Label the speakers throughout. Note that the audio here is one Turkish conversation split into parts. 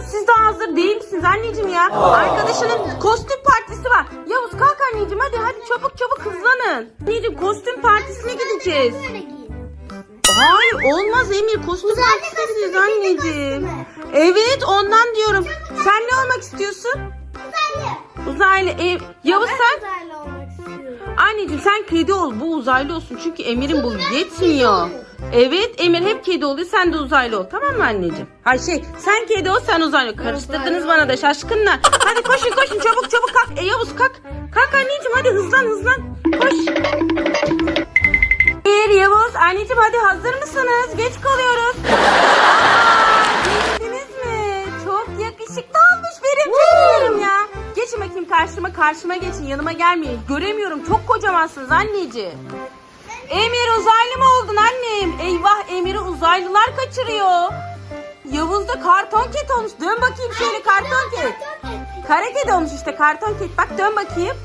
Speaker 1: Yavuz siz daha hazır değil misiniz anneciğim ya? Arkadaşının kostüm partisi var. Yavuz kalk anneciğim hadi hadi çabuk çabuk hızlanın. Anneciğim kostüm partisine gideceğiz. Hayır olmaz Emir kostüm partisine gideceğiz anneciğim. Evet ondan diyorum. Sen ne olmak istiyorsun?
Speaker 2: Uzaylı.
Speaker 1: Uzaylı. ev. Yavuz sen?
Speaker 2: uzaylı olmak istiyorum.
Speaker 1: Anneciğim sen kedi ol. Bu uzaylı olsun. Çünkü Emir'in bu yetmiyor. Evet Emir hep kedi oluyor. Sen de uzaylı ol. Tamam mı anneciğim? Hayır şey sen kedi ol sen uzaylı ol. Karıştırdınız bana da şaşkınlar. Hadi koşun koşun çabuk çabuk kalk. E Yavuz kalk. Kalk anneciğim hadi hızlan hızlan. Koş. Bir Yavuz anneciğim hadi hazır mısınız? Geç kalıyoruz. Aa, Giyindiniz mi? Çok yakışıklı olmuş benim canım ya. Geçin bakayım karşıma karşıma geçin yanıma gelmeyin. Göremiyorum çok kocamansınız anneciğim. Emir uzaylı mı oldun annem? Eyvah Emir'i uzaylılar kaçırıyor. Yavuz da karton ket olmuş. Dön bakayım şöyle karton ket. Kara kedi olmuş işte karton ket. Bak dön bakayım.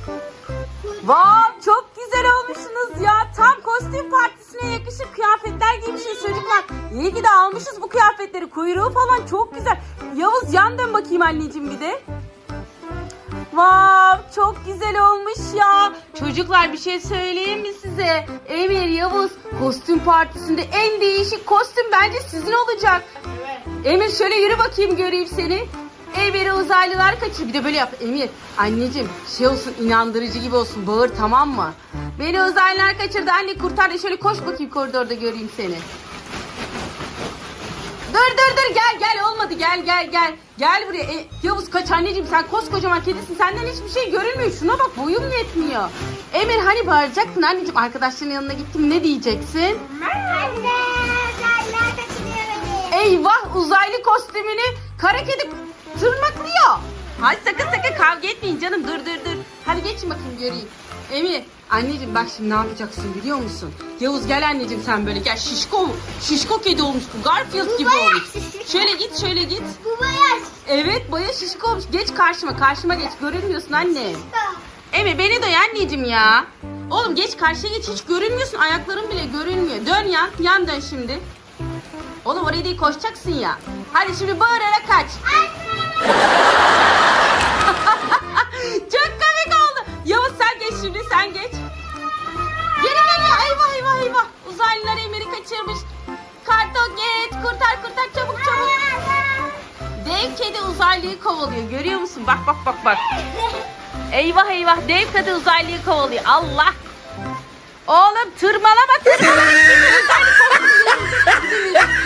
Speaker 1: Vav çok güzel olmuşsunuz ya. Tam kostüm partisine yakışır kıyafetler giymişsiniz çocuklar. İyi ki de almışız bu kıyafetleri. Kuyruğu falan çok güzel. Yavuz yan dön bakayım anneciğim bir de. Vav çok güzel olmuş ya. Çocuklar bir şey söyleyeyim mi size? Emir Yavuz kostüm partisinde en değişik kostüm bence sizin olacak. Emir şöyle yürü bakayım göreyim seni. Emir'i uzaylılar kaçır. Bir de böyle yap. Emir anneciğim şey olsun inandırıcı gibi olsun. Bağır tamam mı? Beni uzaylılar kaçırdı. Anne kurtar da şöyle koş bakayım koridorda göreyim seni. Dur dur dur gel gel olmadı gel gel gel. Gel buraya. E, Yavuz kaç anneciğim sen koskocaman kedisin. Senden hiçbir şey görünmüyor. Şuna bak boyum yetmiyor. Emir hani bağıracaktın anneciğim arkadaşların yanına gittim ne diyeceksin?
Speaker 2: Anne, uzaylılar kaçırıyor.
Speaker 1: Eyvah uzaylı kostümünü kara kedi tırmaklıyor. Hadi sakın sakın kavga etmeyin canım dur dur dur. Hadi geçin bakayım göreyim. Emir anneciğim bak şimdi ne yapacaksın biliyor musun? Yavuz gel anneciğim sen böyle gel şişko şişko kedi olmuş bu Garfield gibi
Speaker 2: bayağı
Speaker 1: olmuş.
Speaker 2: şişko.
Speaker 1: Şöyle git şöyle git.
Speaker 2: Bu bayağı
Speaker 1: Evet baya şişko olmuş. Geç karşıma karşıma geç görünmüyorsun anne.
Speaker 2: şişko.
Speaker 1: Emir beni de anneciğim ya. Oğlum geç karşıya geç hiç görünmüyorsun ayakların bile görünmüyor. Dön yan yan dön şimdi. Oğlum oraya değil koşacaksın ya. Hadi şimdi bağırarak kaç. Yavuz sen geç. Geri geliyor eyvah eyvah eyvah. Uzaylılar Emir'i kaçırmış. Karton geç kurtar kurtar çabuk çabuk. Dev kedi uzaylıyı kovalıyor görüyor musun? Bak bak bak bak. Eyvah eyvah dev kedi uzaylıyı kovalıyor. Allah. Oğlum tırmalama tırmalama. Uzaylı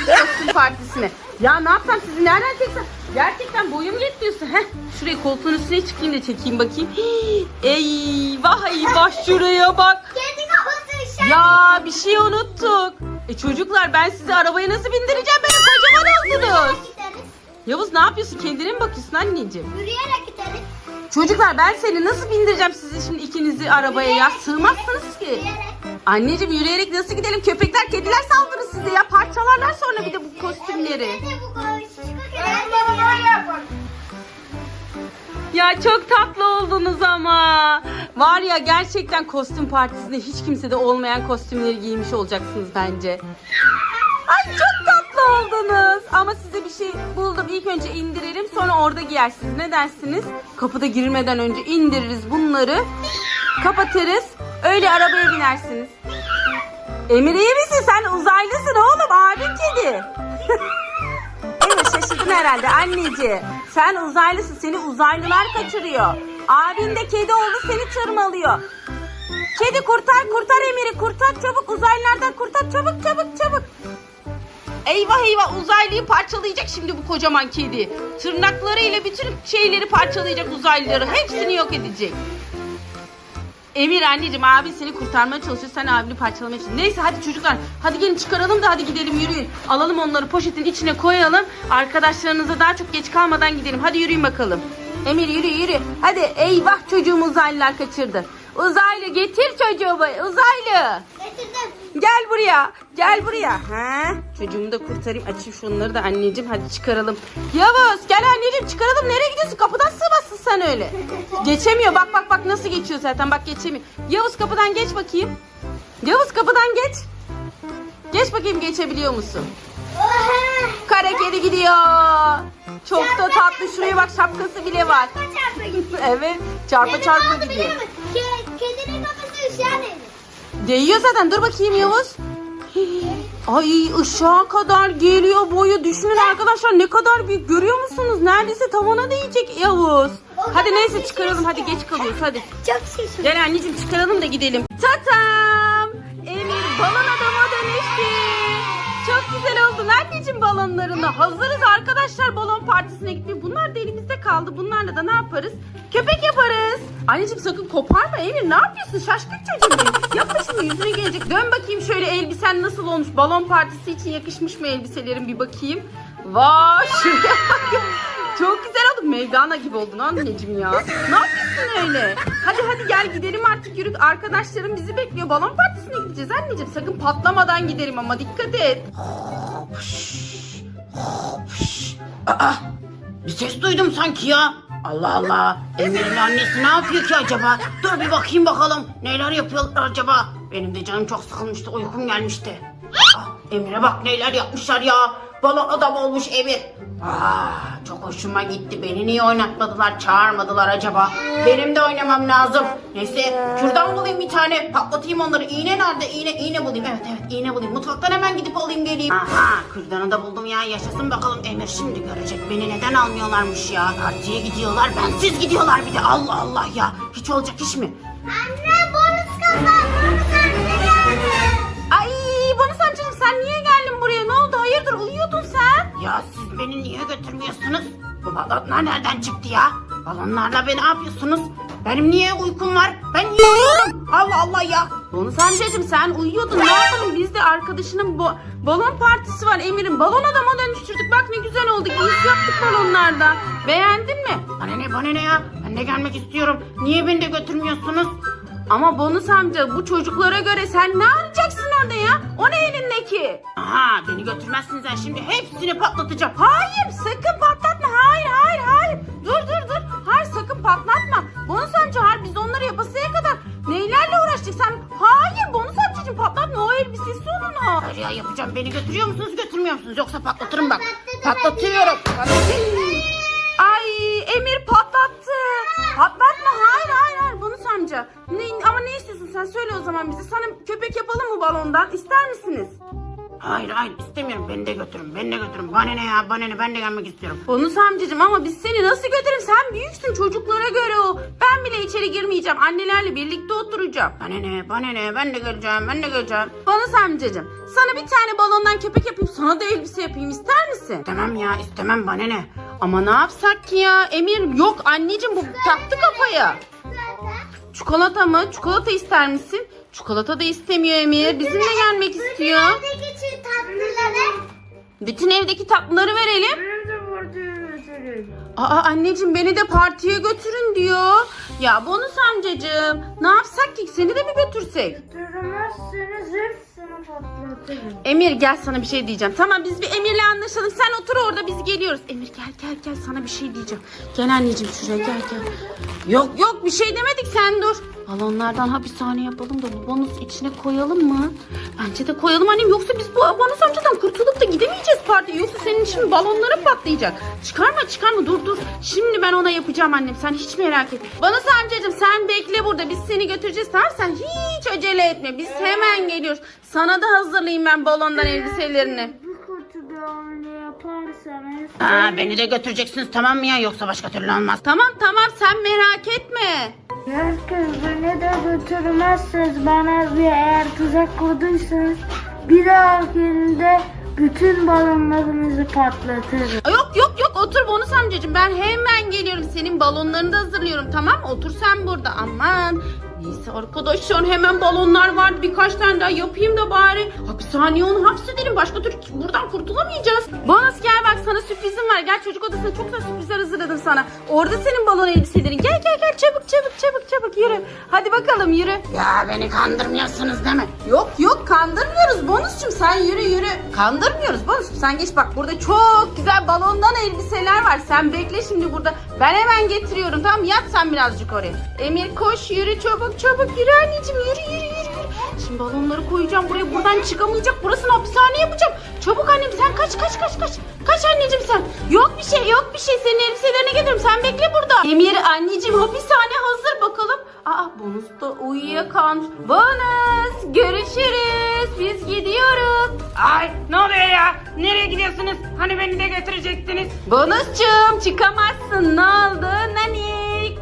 Speaker 1: kostüm partisine. Ya ne yapsam sizi nereden çeksem? Gerçekten boyum yetmiyorsa. Heh, şuraya koltuğun üstüne çıkayım da çekeyim bakayım. Hii, Eyvah eyvah şuraya bak.
Speaker 2: Kedi kafası.
Speaker 1: Ya bir şey unuttuk. E çocuklar ben sizi arabaya nasıl bindireceğim? Böyle kocaman oldunuz. Yavuz ne yapıyorsun? Kendine mi bakıyorsun anneciğim?
Speaker 2: Yürüyerek gideriz.
Speaker 1: Çocuklar ben seni nasıl bindireceğim sizi şimdi ikinizi arabaya ya? Sığmazsınız ki. Anneciğim yürüyerek nasıl gidelim? Köpekler, kediler saldırır size ya. Parçalarlar sonra bir de bu kostümleri. Ya çok tatlı oldunuz ama. Var ya gerçekten kostüm partisinde hiç kimsede olmayan kostümleri giymiş olacaksınız bence. Ay çok tatlı oldunuz. Ama size bir şey buldum. İlk önce indirelim sonra orada giyersiniz. Ne dersiniz? Kapıda girmeden önce indiririz bunları. Kapatırız. Öyle arabaya binersiniz. Emir iyi misin? Sen uzaylısın oğlum. Abin kedi. Şaşırdın herhalde anneciğim. Sen uzaylısın. Seni uzaylılar kaçırıyor. Abin de kedi oldu seni tırmalıyor. Kedi kurtar kurtar Emir'i kurtar çabuk uzaylılardan kurtar çabuk çabuk çabuk. Eyvah eyvah uzaylıyı parçalayacak şimdi bu kocaman kedi. Tırnaklarıyla bütün şeyleri parçalayacak uzaylıları. Hepsini yok edecek. Emir anneciğim abin seni kurtarmaya çalışıyor. Sen abini parçalamaya çalışıyorsun. Neyse hadi çocuklar. Hadi gelin çıkaralım da hadi gidelim yürüyün. Alalım onları poşetin içine koyalım. Arkadaşlarınıza daha çok geç kalmadan gidelim. Hadi yürüyün bakalım. Emir yürü yürü. Hadi eyvah çocuğumu uzaylılar kaçırdı. Uzaylı getir çocuğumu. Uzaylı.
Speaker 2: Getirdim.
Speaker 1: Gel buraya. Gel buraya. Ha? Çocuğumu da kurtarayım. Açayım şunları da anneciğim. Hadi çıkaralım. Yavuz gel anneciğim çıkaralım. Nereye gidiyorsun? Kapıdan sığmazsın sen öyle. Geçemiyor. Bak bak bak nasıl geçiyor zaten. Bak geçemiyor. Yavuz kapıdan geç bakayım. Yavuz kapıdan geç. Geç bakayım geçebiliyor musun? Kara kedi gidiyor. Çok da tatlı. Şuraya bak şapkası bile var.
Speaker 2: Çarpa çarpa gidiyor.
Speaker 1: evet çarpa çarpa gidiyor.
Speaker 2: kedinin kafası ışığa.
Speaker 1: Değiyor zaten. Dur bakayım Yavuz. Ay ışığa kadar geliyor boyu. Düşünün arkadaşlar ne kadar büyük. Görüyor musunuz? Neredeyse tavana değecek Yavuz. Hadi neyse çıkaralım. Hadi geç kalıyoruz. Hadi.
Speaker 2: Çok şaşırdım.
Speaker 1: Gel anneciğim çıkaralım da gidelim. Tatam! Emir balon adama dönüştü. Çok güzel oldun anneciğim balonlarında. Hazırız arkadaşlar balon partisine gitmeye. Bunlar da elimizde kaldı. Bunlarla da ne yaparız? Köpek yaparız. Anneciğim sakın koparma Emir. Ne yapıyorsun? Şaşkın çocuğum benim. Yapma şimdi yüzüne gelecek. Dön bakayım şöyle elbisen nasıl olmuş? Balon partisi için yakışmış mı elbiselerin bir bakayım. Vay şuraya. Çok güzel oldun. Mevlana gibi oldun anneciğim ya. Ne yapıyorsun öyle? Hadi hadi gel gidelim artık yürü. Arkadaşlarım bizi bekliyor. Balon partisine gideceğiz anneciğim. Sakın patlamadan gidelim ama dikkat et.
Speaker 3: Aa, bir ses duydum sanki ya. Allah Allah. Emir'in annesi ne yapıyor ki acaba? Dur bir bakayım bakalım. Neler yapıyorlar acaba? Benim de canım çok sıkılmıştı. Uykum gelmişti. Ah, Emir'e bak neler yapmışlar ya. Balon adam olmuş Emir. Aa, çok hoşuma gitti. Beni niye oynatmadılar, çağırmadılar acaba? Benim de oynamam lazım. Neyse, şuradan bulayım bir tane. Patlatayım onları. İğne nerede? İğne, iğne bulayım. Evet evet, iğne bulayım. Mutfaktan hemen gidip alayım geleyim. Aha, kürdanı da buldum ya. Yaşasın bakalım. Emir şimdi görecek. Beni neden almıyorlarmış ya? Partiye gidiyorlar. Bensiz gidiyorlar bir de. Allah Allah ya. Hiç olacak iş mi?
Speaker 2: Anne
Speaker 3: beni niye götürmüyorsunuz? Bu balonlar nereden çıktı ya? Balonlarla beni ne yapıyorsunuz? Benim niye uykum var? Ben niye uyuyorum? Allah Allah ya.
Speaker 1: Bonus amcacığım sen uyuyordun. Ne yapalım? Biz de arkadaşının bo- balon partisi var. Emir'in balon adama dönüştürdük. Bak ne güzel oldu. Giysi yaptık balonlardan. Beğendin mi?
Speaker 3: Bana ne bana ne ya? Ben de gelmek istiyorum. Niye beni de götürmüyorsunuz?
Speaker 1: Ama bonus amca bu çocuklara göre sen ne arayacaksın orada ya? O ne elindeki?
Speaker 3: Aha beni götürmezsiniz sen şimdi hepsini patlatacağım.
Speaker 1: Hayır sakın patlatma. Hayır hayır hayır. Dur dur dur. Hayır sakın patlatma. Bonus amca hayır biz onları yapasıya kadar neylerle uğraştık sen? Hayır bonus amcacığım patlatma o elbisesi onun o.
Speaker 3: Hayır ya yapacağım. Beni götürüyor musunuz götürmüyor musunuz? Yoksa patlatırım bak. Patlatıyorum.
Speaker 1: Ay Emir patlattı. Patlatma hayır hayır hayır bonus amca. Ne, sen söyle o zaman bize. Sana köpek yapalım mı balondan ister misiniz?
Speaker 3: Hayır hayır istemiyorum. Beni de götürün. Beni de götürün. Bana ne ya bana ne ben de gelmek istiyorum.
Speaker 1: Bonus amcacığım ama biz seni nasıl götürelim? Sen büyüksün çocuklara göre o. Ben bile içeri girmeyeceğim. Annelerle birlikte oturacağım.
Speaker 3: Bana ne bana ne ben de geleceğim ben de geleceğim.
Speaker 1: Bonus amcacığım sana bir tane balondan köpek yapayım sana da elbise yapayım ister misin?
Speaker 3: İstemem ya istemem bana ne.
Speaker 1: Ama ne yapsak ki ya Emir yok anneciğim bu taktı kafaya. Çikolata mı? Çikolata ister misin? Çikolata da istemiyor Emir. Bizimle gelmek istiyor.
Speaker 2: Nerede geçiyor tatlıları?
Speaker 1: Bütün evdeki tatlıları verelim. Aa anneciğim beni de partiye götürün diyor. Ya bonus amcacığım ne yapsak ki seni de mi götürsek?
Speaker 4: Götürmezseniz hepsini
Speaker 1: Emir gel sana bir şey diyeceğim. Tamam biz bir Emir'le anlaşalım. Sen otur orada biz geliyoruz. Emir gel gel gel sana bir şey diyeceğim. Gel anneciğim şuraya gel gel. Yok yok bir şey demedik sen dur. Balonlardan hapishane yapalım da bu bonus içine koyalım mı? Bence de koyalım annem yoksa biz bu bonus amcadan kurtulup da gidemeyeceğiz partiye. Yoksa senin şimdi balonların patlayacak. Çıkarma çıkarma dur dur. Şimdi ben ona yapacağım annem sen hiç merak etme. Bonus amcacığım sen bekle burada biz seni götüreceğiz tamam sen hiç acele etme. Biz hemen geliyoruz. Sana da hazırlayayım ben balondan elbiselerini.
Speaker 4: Bir kutu bir yaparsanız
Speaker 3: Aa, beni de götüreceksiniz tamam mı ya yoksa başka türlü olmaz.
Speaker 1: Tamam tamam sen merak etme.
Speaker 4: herkes beni de götürmezseniz bana bir eğer tuzak kurduysanız bir dahakinde bütün balonlarınızı patlatırım.
Speaker 1: Yok yok yok otur bonus amcacığım ben hemen geliyorum. Senin balonlarını da hazırlıyorum tamam? Otur sen burada aman. Neyse arkadaşlar hemen balonlar vardı birkaç tane daha yapayım da bari. Hapishaneye onu hapsedelim başka türlü buradan kurtulamayacağız. Bonus gel bak sana sürprizim var. Gel çocuk odasına çok güzel sürprizler hazırladım sana. Orada senin balon elbiselerin. Gel gel gel çabuk çabuk çabuk çabuk yürü. Hadi bakalım yürü.
Speaker 3: Ya beni kandırmıyorsunuz değil mi?
Speaker 1: Yok yok kandırmıyoruz bonusçum sen yürü yürü. Kandırmıyoruz bonusçum sen geç bak burada çok güzel balondan elbiseler var. Sen bekle şimdi burada. Ben hemen getiriyorum tamam yat sen birazcık oraya. Emir koş yürü çabuk çabuk yürü anneciğim yürü yürü yürü. yürü. Şimdi balonları koyacağım buraya. Buradan çıkamayacak. Burasını hapishane yapacağım. Çabuk annem sen kaç kaç kaç kaç. Anneciğim sen. Yok bir şey yok bir şey. Senin elbiselerini getiririm. Sen bekle burada. Emir anneciğim hapishane hazır bakalım. Aa bonus da uyuyakalmış. Bonus görüşürüz. Biz gidiyoruz.
Speaker 3: Ay ne oluyor ya? Nereye gidiyorsunuz? Hani beni de götürecektiniz.
Speaker 1: Bonusçum çıkamazsın. Ne oldu?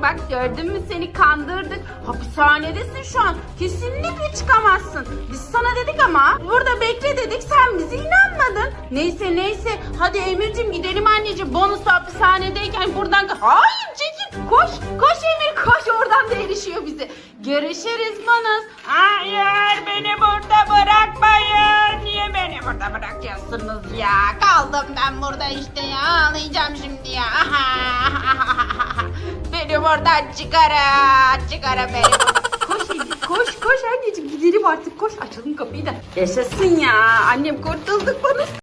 Speaker 1: Bak gördün mü seni kandırdık. Hapishanedesin şu an. Kesinlikle çıkamazsın. Biz sana dedik ama burada bekle dedik. Sen bize inanmadın. Neyse neyse. Hadi Emir'cim gidelim anneciğim. Bonus hapishanedeyken buradan... Hayır çekil. Koş. Koş Emir koş. Oradan da erişiyor bizi. Görüşürüz bonus.
Speaker 3: Hayır beni burada bırakmayın. Niye beni burada bırakıyorsunuz ya? Kaldım ben burada işte ya. Ağlayacağım şimdi ya. beni buradan çıkarın. Çıkarın beni.
Speaker 1: Koş koş koş anneciğim gidelim artık koş açalım kapıyı da. Yaşasın ya annem kurtulduk bonus.